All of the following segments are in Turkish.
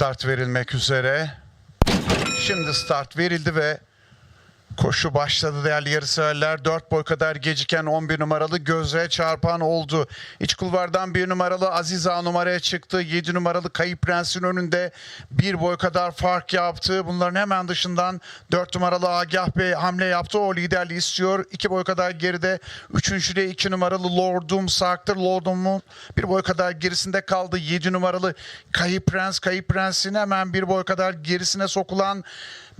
Start verilmek üzere. Şimdi start verildi ve koşu başladı değerli yarışseverler. 4 boy kadar geciken 11 numaralı göze çarpan oldu. İç kulvardan 1 numaralı Aziz Ağa numaraya çıktı. 7 numaralı Kayıp Prens'in önünde 1 boy kadar fark yaptı. Bunların hemen dışından 4 numaralı Agah Bey hamle yaptı. O liderliği istiyor. 2 boy kadar geride. Üçüncüde 2 numaralı Lordum sarktır. Lordum'un 1 boy kadar gerisinde kaldı. 7 numaralı Kayıp Prens. Kayıp Prens'in hemen 1 boy kadar gerisine sokulan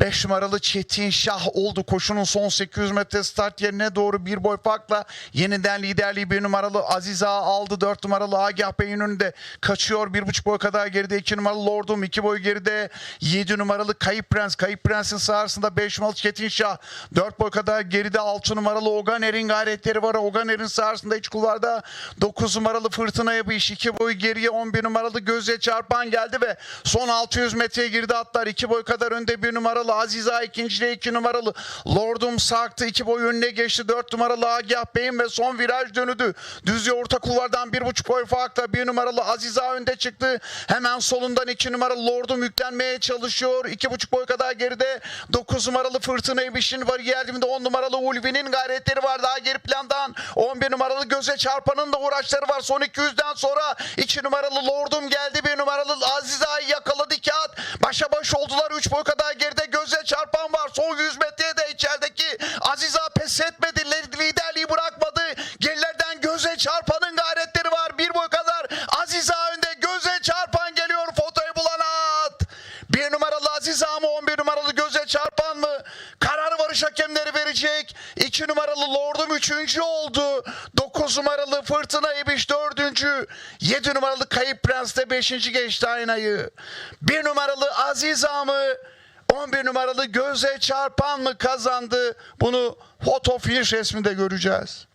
5 numaralı Çetin Şah oldu. Koşunun son 800 metre start yerine doğru bir boy farkla yeniden liderliği bir numaralı Aziz Ağa aldı. 4 numaralı Agah Bey'in önünde kaçıyor. Bir buçuk boy kadar geride 2 numaralı Lordum. 2 boy geride 7 numaralı Kayıp Prens. Kayıp Prens'in sağrısında 5 numaralı Çetin Şah. 4 boy kadar geride 6 numaralı Oganer'in gayretleri var. Oganer'in sağrısında iç kulvarda 9 numaralı Fırtına Yapış. 2 boy geriye 11 numaralı Göze Çarpan geldi ve son 600 metreye girdi atlar. 2 boy kadar önde 1 numaralı Aziza ikincide 2 numaralı Lordum sarktı. 2 boy önüne geçti. 4 numaralı Agah Bey'in ve son viraj dönüdü. Düzce orta kulvardan 1,5 boy farkla 1 numaralı Aziza önde çıktı. Hemen solundan 2 numaralı Lordum yüklenmeye çalışıyor. 2,5 boy kadar geride 9 numaralı Fırtına Ebiş'in var. Yerdimde 10 numaralı Ulvi'nin gayretleri var. Daha geri plandan 11 numaralı Göze Çarpan'ın da uğraşları var. Son 200'den sonra 2 numaralı Lordum geldi. 1 numaralı Aziza'yı yakaladı kağıt. Başa baş oldular. 3 boy kadar geride 1 numaralı Aziza mı 11 numaralı Göze Çarpan mı? Kararı varış hakemleri verecek. 2 numaralı Lordum 3. oldu. 9 numaralı Fırtına Ebiş 4. 7 numaralı Kayıp Prens de 5. geçti aynayı. 1 numaralı Aziza mı? 11 numaralı Göze Çarpan mı kazandı? Bunu foto finish resminde göreceğiz.